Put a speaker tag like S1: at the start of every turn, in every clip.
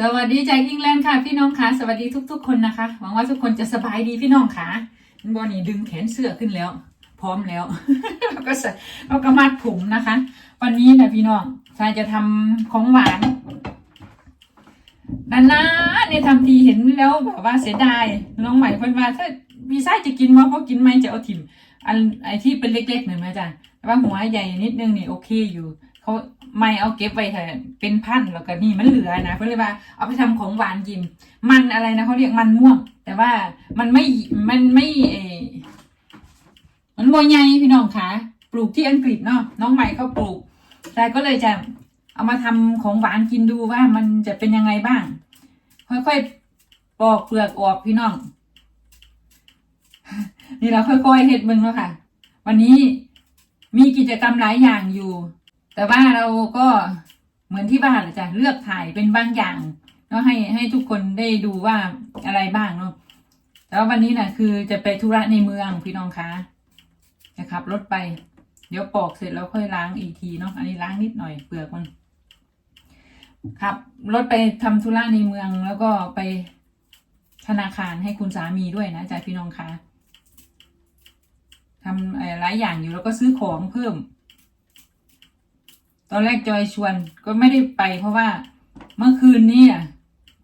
S1: สวัสดีจากอิงแลนด์ค่ะพี่น้องค่ะสวัสดีทุก ๆ คนนะคะหวังว่าทุกคนจะสบายดีพี่น้องค่ะบอนี่ดึงแขนเสื้อขึ้นแล้ว พร้อมแล้วก็ใส่แล้วก็มัดผมนะคะ วันนี้นะพี่น้องชายจะทำของหวานนานๆเนี่ยทำทีเห็นแล้วแบบว่าเสียดายน้องใหม่เพิ่นว่าถ้าพี่ชายจะกินว่าเพราะกินไหมจะเอาถิ่มอันไอที่เป็นเล็กๆหน่อยไหมจ๊ะแต่ว่าหัวใหญ่นิดนึงนี่โอเคอยู่ เขาไม่เอาเก็บไว้เถอะเป็นพันแล้วก็นี่มันเหลือนะเพื่อเลยว่าเอาไปทำของหวานกิน มันอะไรนะเขาเรียกมันม่วง แต่ว่ามันไม่มันไม่เอมันโมยใหญ่พี่น้องคะปลูกที่อังกฤษเนาะน้องใหม่เขาปลูก แต่ก็เลยจะเอามาทำของหวานกินดูว่ามันจะเป็นยังไงบ้าง ค่อยๆปอกเปลือกออกพี่น้อง นี่เราค่อยๆเฮ็ดมึงแล้วค่ะ วันนี้มีกิจกรรมหลายอย่างอยู่ แต่ว่าเราก็เหมือนที่บ้านแหละจ้ะเลือกถ่ายเป็นบางอย่างเนาะให้ให้ทุกคนได้ดูว่าอะไรบ้างเนาะแต่ว่าวันนี้น่ะ คือจะไปธุระในเมืองพี่น้องคะจะขับรถไป เดี๋ยวปอกเสร็จแล้วค่อยล้างอีกทีเนาะอันนี้ล้างนิดหน่อยเปลือกมันขับรถไปทำธุระในเมืองแล้วก็ไปธนาคารให้คุณสามีด้วยนะจ๊ะพี่น้องคะทำหลายอย่างอยู่แล้วก็ซื้อของเพิ่ม ตอนแรกจอยชวนก็ไม่ได้ไป เพราะว่าเมื่อคืนนี้อะ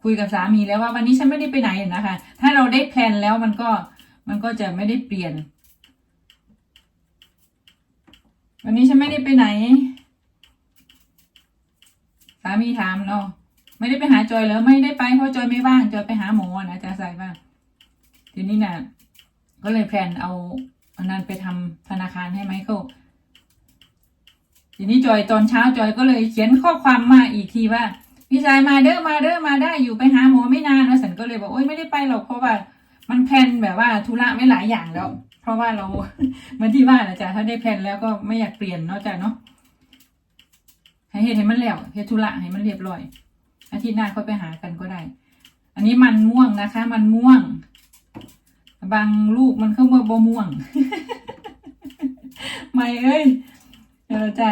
S1: คุยกับสามีแล้วว่าวันนี้ฉันไม่ได้ไปไหนนะคะ ถ้าเราได้แพลนแล้วมันก็มันก็จะไม่ได้เปลี่ยน วันนี้ฉันไม่ได้ไปไหน สามีถามเนาะไม่ได้ไปหาจอยแล้วไม่ได้ไปเพราะจอยไม่ว่างจอยไปหาหมอนะจะใส่ว่าทีนี้น่ะ ก็เลยแพลนเอาอันนั้นไปทำธนาคารให้ไมเคิล ทีนี้จอยตอนเช้าจอยก็เลยเขียนข้อความมาอีกทีว่าพี่ชายมาเด้อมาเด้อมาได้อยู่ไปหาหมอไม่นานแล้วสันก็เลยบอกโอ๊ยไม่ได้ไปหรอกเพราะว่า มันแพลนแบบว่าธุระไม่หลายอย่างแล้ว เพราะว่าเราเหมือนที่ว่านะจ๊ะถ้าได้แพลนแล้วก็ไม่อยากเปลี่ยนเนาะจ๊ะเนาะให้เฮ็ดให้มันแล้วเฮ็ดธุระให้มันเรียบร้อย อาทิตย์หน้าค่อยไปหากันก็ได้ อันนี้มันม่วงนะคะ มันม่วง บางลูกมันเข้ามาบ่ม่วง ไม่เอ้ยเออจะ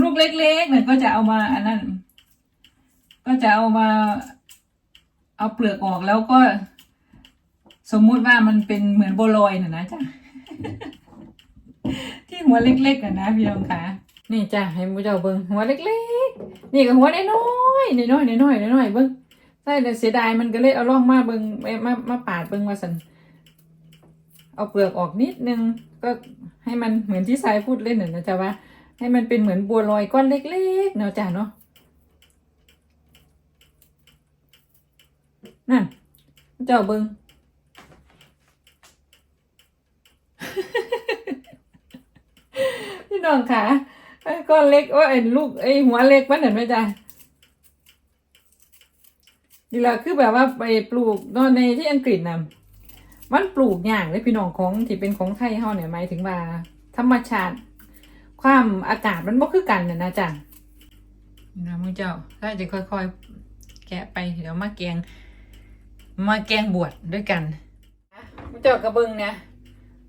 S1: ลูกเล็กๆเนี่ยก็จะเอามาอันนั้นก็จะเอามา เอาเปลือกออกแล้วก็ สมมุติว่ามันเป็นเหมือนโบลอยน่ะนะจ๊ะที่หัวเล็กๆน่ะนะพี่น้องคะนี่จ้ะให้มูเจ้าเบิ้งหัวเล็กๆ นี่ก็หัวน้อยๆน้อยๆน้อยๆน้อยๆเบิ้งใช่แต่เสียดายมันก็เลยเอาล่องมาเบิ้งมามาปาดเบิ้งว่าสันเอาเปลือกออกนิดนึงก็ให้มันเหมือนที่สายพูดเล่นน่ะนะจ๊ะว่า ให้มันเป็นเหมือนบัวลอยก้อนเล็ก ๆ เนาะจ้ะเนาะนั่น เจ้าเบิงพี่น้องค่ะก้อนเล็กว่าไอ้ลูกไอ้หัวเล็กมันเห็นไหมจ๊ะนี่แหละคือแบบว่าไปปลูกนอนในที่อังกฤษนะมันปลูกอย่างเลยพี่น้องของที่เป็นของไทยเฮาเนี่ยหมายถึงว่า ธรรมชาติ ความอากาศมันบ่คือกันนะนะจ๊ะนะมึงเจ้าถ้าจะค่อยๆ แกะไปเดี๋ยวมาแกง มาแกงบวชด้วยกันมึงเจ้ากระเบิงเนี่ย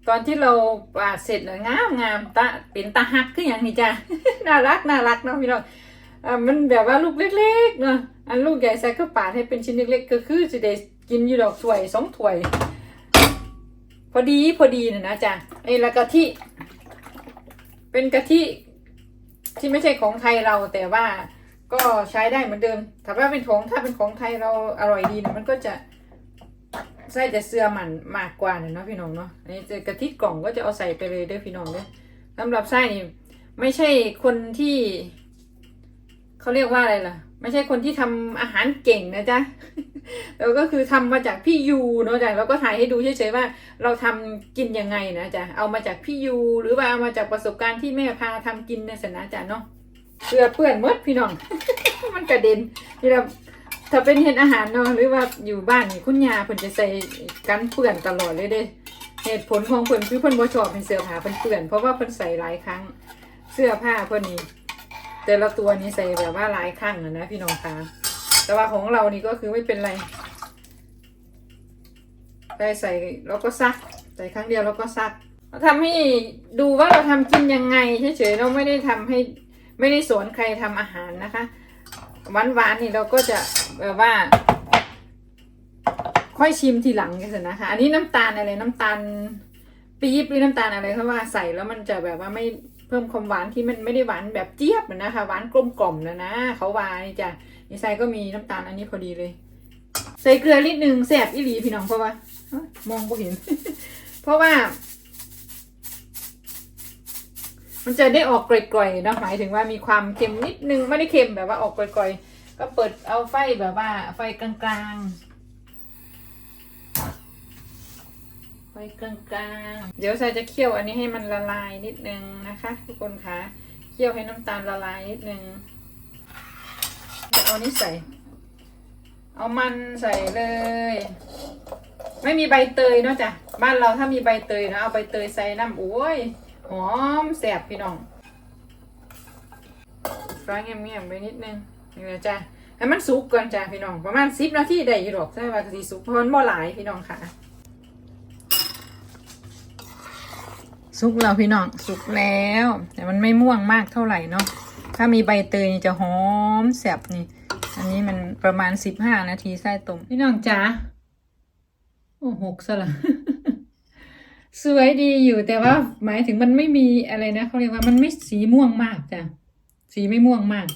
S1: ตอนที่เราปาดเสร็จเลยงามงามตาเป็นตาหักขึ้นอหย่างนี้จ้ะน่ารักน่ารักเนาะพี่น้องอ่ามันแบบว่าลูกเล็กๆเนาะอันลูกใหญ่ใส่ก็ปาดให้เป็นชิ้นเล็กๆก็คือจะได้กินอยู่ดอกถ้วยสองถ้วย พอดีพอดีนะนะจ๊ะไอ้แล้วกะทิ เป็นกะทิที่ไม่ใช่ของไทยเราแต่ว่าก็ใช้ได้เหมือนเดิมถ้าว่าเป็นของถ้าเป็นของไทยเราอร่อยดีนะมันก็จะใส่แต่เสื้อมันมากกว่าเนี่เนาะพี่น้องเนาะ อันนี้จะกะทิกล่องก็จะเอาใส่ไปเลยเด้อพี่น้องเด้อสำหรับไส้นี่ไม่ใช่คนที่เขาเรียกว่าอะไรล่ะ ไม่ใช่คนที่ทำอาหารเก่งนะจ๊ะ แล้วก็คือทำมาจากพี่ยูเนาะจ้ะเราก็ถ่ายให้ดูเฉยๆว่า เราทำกินยังไงนะจ๊ะเอามาจากพี่ยูหรือว่าเอามาจากประสบการณ์ที่แม่พาทำกินในสนะจ๊ะเนาะเสือเปื้อนมดพี่น้อง มันกระเด็นนี่เราถ้าเป็นเห็นอาหารเนาะหรือว่าอยู่บ้านคุณยาเพิ่นจะใส่กันเปื้อนตลอดเลยเด้เหตุผลของเพิ่นคือเพิ่นบ่ชอบให้เสื้อผ้าเพิ่นเปื้อนเพราะว่าเพิ่นใส่หลายครั้งเสื้อผ้าเพิ่นนี่แต่ละตัวนี่ใส่แบบว่าหลายครั้งนะพี่น้องคะ แต่ว่าของเรานี่ก็คือไม่เป็นไรได้ใส่แล้วก็ซัก ใส่ครั้งเดียวแล้วก็ซักเราทำให้ดูว่าเราทำกินยังไงเฉยๆเราไม่ได้ทำให้ไม่ได้สอนใครทำอาหารนะคะหวานๆนี่เราก็จะแบบว่า ค่อยชิมทีหลังกันสินะคะ อันนี้น้ำตาลอะไรน้ำตาลปี๊บหรือน้ำตาลอะไรเพราะว่าใส่แล้วมันจะแบบว่าไม่เพิ่มความหวานที่มันไม่ได้หวานแบบเจี๊ยบนะคะหวานกลมกล่อมนะนะเขาวานี่จะ นี่ใส่ก็มีน้ำตาลอันนี้พอดีเลย ใส่เกลือนิดนึงแสบอีหลีพี่น้องเพราะว่ามองไม่เห็น เพราะว่า มันจะได้ออกกร่อยๆนะหมายถึงว่ามีความเค็มนิดนึงไม่ได้เค็มแบบว่าออกกร่อยๆก็เปิดเอาไฟแบบว่า ไฟกลางๆไฟกลางๆเดี๋ยวใส่จะเคี่ยวอันนี้ให้มันละลายนิดนึงนะคะ ทุกคนคะเคี่ยวให้น้ำตาลละลายนิดนึง เอานี้ใส่ เอามันใส่เลย ไม่มีใบเตยเนาะจ้ะ บ้านเราถ้ามีใบเตยนะเอาใบเตยใส่น้ำโอ้ยหอมแสบพี่น้องฟ้าเงียบๆไปนิดนึงนี่นะจ้ะให้มันสุกก่อนจ้ะพี่น้อง ประมาณสิบนาทีได้อยู่หรอกใช่ว่ากะทิสุกเพราะมันบ่หลายพี่น้องค่ะสุกแล้วพี่น้องสุกแล้ว แต่มันไม่ม่วงมากเท่าไหร่เนาะ ถ้ามีใบเตยนี่จะหอมแสบนี่ อันนี้มันประมาณสิบห้านาทีไส้ต้มพี่น้องจ๋าโอ้หกซะละสวยดีอยู่แต่ว่าหมายถึงมันไม่มีอะไรนะเขาเรียกว่ามันไม่สีม่วงมากจ้ะสีไม่ม่วงมาก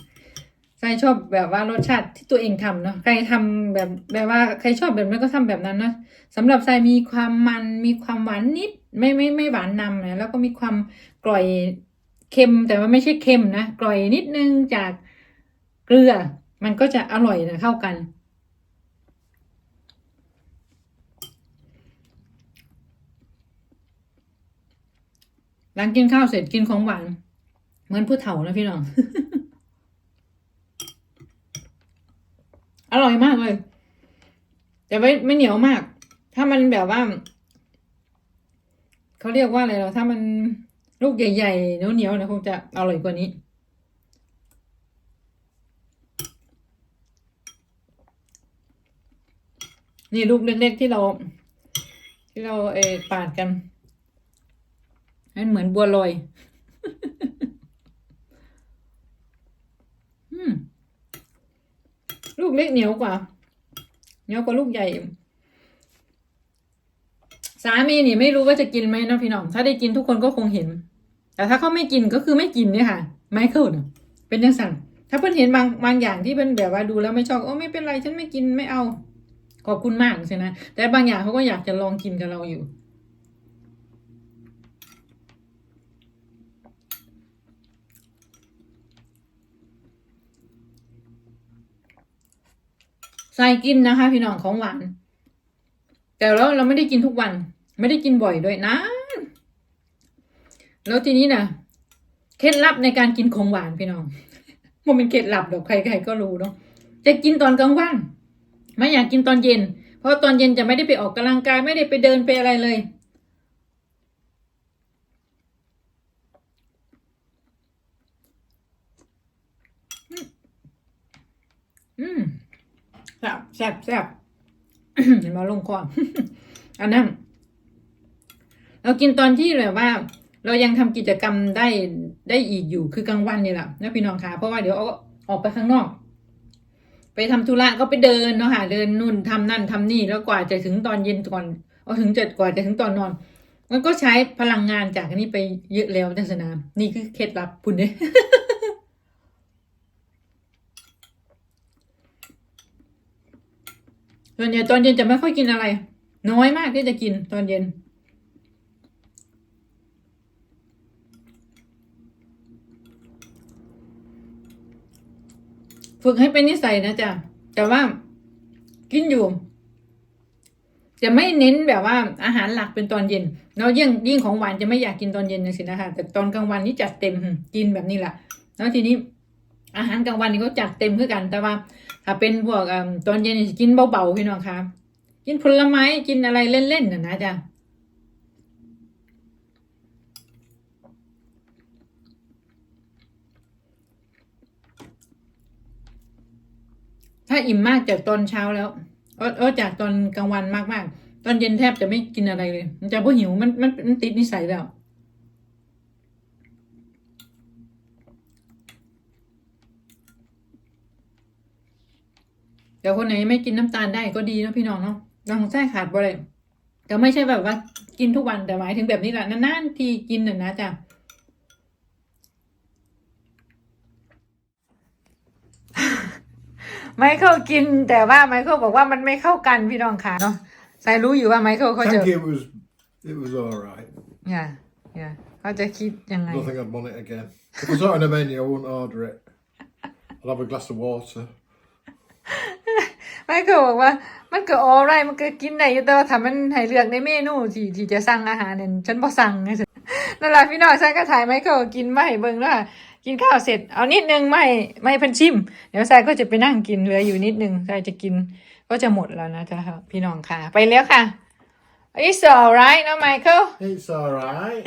S1: ใครชอบแบบว่ารสชาติที่ตัวเองทำเนาะใครทำแบบแบบว่าใครชอบแบบนั้นก็ทำแบบนั้นเนาะสำหรับทรายมีความมันมีความหวานนิด ไม่ไม่ไม่หวานนำนะแล้วก็มีความกร่อย เค็มแต่ว่าไม่ใช่เค็มนะกร่อยนิดนึงจากเกลือ มันก็จะอร่อยนะเข้ากัน หลังกินข้าวเสร็จกินของหวานเหมือนผู้เฒ่านะพี่น้อง อร่อยมากเลย แต่ไม่ไม่เหนียวมาก ถ้ามันแบบว่าเขาเรียกว่าอะไรเราถ้ามัน ลูกใหญ่ๆเหนียวๆนะคงจะอร่อยกว่านี้ นี่ลูกเล็กๆที่เรา ที่เราเอปาดกันมันเหมือนบัวลอยลูกเล็กเหนียวกว่า เหนียวกว่าลูกใหญ่ สามีนี่ไม่รู้ว่าจะกินไหมนะพี่น้อง ถ้าได้กินทุกคนก็คงเห็น แต่ถ้าเขาไม่กินก็คือไม่กินเนี่ยค่ะ ไมเคิลเนี่ยเป็นยังสั่งถ้าเพิ่อนเห็นบางบางอย่างที่เป็นแบบว่าดูแล้วไม่ชอบโอ้ไม่เป็นไรฉันไม่กินไม่เอา ขอบคุณมากใช่นะ แต่บางอย่างเขาก็อยากจะลองกินกับเราอยู่ใส่กินนะคะ พี่น้องของหวาน แต่แล้วเราไม่ได้กินทุกวัน ไม่ได้กินบ่อยด้วยนะ แล้วทีนี้นะเคล็ดลับในการกินของหวานพี่น้องมันเป็นเคล็ดลับดอกใครๆก็รู้เนาะจะกินตอนกลางวันไม่อยากกินตอนเย็น เพราะตอนเย็นจะไม่ได้ไปออกกำลังกายไม่ได้ไปเดินไปอะไรเลย อืมแซ่บแซ่บแซ่บ เห็นมาลงคออันนั้นเรากินตอนที่แบบว่า เรายังทำกิจกรรมได้ได้อีกอยู่คือกลางวันนี่แหละนะพี่น้องคะเพราะว่าเดี๋ยวเอาออกไปข้างนอก ไปทำธุระก็ไปเดินเนาะค่ะเดินนู่นทำนั่นทำนี่แล้วกว่าจะถึงตอนเย็นก่อนเอาถึงจะกว่าจะถึงตอนนอน มันก็ใช้พลังงานจากนี้ไปเยอะแล้วจังสนามนี่คือเคล็ดลับพุ่นเด้ ส่วนใหญ่ตอนเย็นจะไม่ค่อยกินอะไร น้อยมากที่จะกินตอนเย็น ฝึกให้เป็นนิสัยนะจ๊ะแต่ว่ากินอยู่ จะไม่เน้นแบบว่าอาหารหลักเป็นตอนเย็นเนาะยิ่งยิ่งของหวานจะไม่อยากกินตอนเย็นนะสินะคะแต่ตอนกลางวันนี่จัดเต็มกินแบบนี้แหละแล้วทีนี้ อาหารกลางวันนี่ก็จัดเต็มขึ้นกัน แต่ว่าถ้าเป็นพวกตอนเย็นกินเบาๆพี่น้องคะกินผลไม้กินอะไรเล่นๆน่ะนะจ๊ะถ้าอิ่มมากจากตอนเช้าแล้วเออจากตอนกลางวันมากๆ ตอนเย็นแทบจะไม่กินอะไรเลย มันจะพราะหิวมันมันมันติดนิสัยแล้ว แต่คนไหนไม่กินน้ำตาลได้ก็ดีเนาะพี่น้องเนาะเราของไส้ขาดบ่ได้แต่ไม่ใช่แบบว่ากินทุกวันแต่หมายถึงแบบนี้แหละนานๆทีกินน่ะนะจ๊ะไมเคิลกินแต่ว่าไมเคิลบอกว่ามันไม่เข้ากันพี่น้องค่ะเนาะใส่รู้อยู่ว่าไมเคิลเขาจะ
S2: Thank you. It was it was all right.
S1: อย่าอย่าเขาจะคิดยังไง
S2: Don't think I'd want it again. If I saw it on a menu, I wouldn't order it. I'll have a glass of water.
S1: ไมเคิลบอกว่า มันก็ออไรมันก็กินได้อยู่แต่ว่าถ้ามันให้เลือกในเมนูที่ที่จะสั่งอาหารเนี่ยฉันบ่สั่งไงสินั่นแหละพี่น้องฉันก็ถ่ายไมเคิลกินมาให้เบิ่งแล้วค่ะกินข้าวเสร็จเอานิดนึงไม่ไม่เพันชิม เดี๋ยวทรายก็จะไปนั่งกินเหลืออยู่นิดนึงทรายจะกินก็จะหมดแล้วนะจ๊ะพี่น้องค่ะ ไปแล้วค่ะ It's alright นะไมเคิล
S2: It's all right.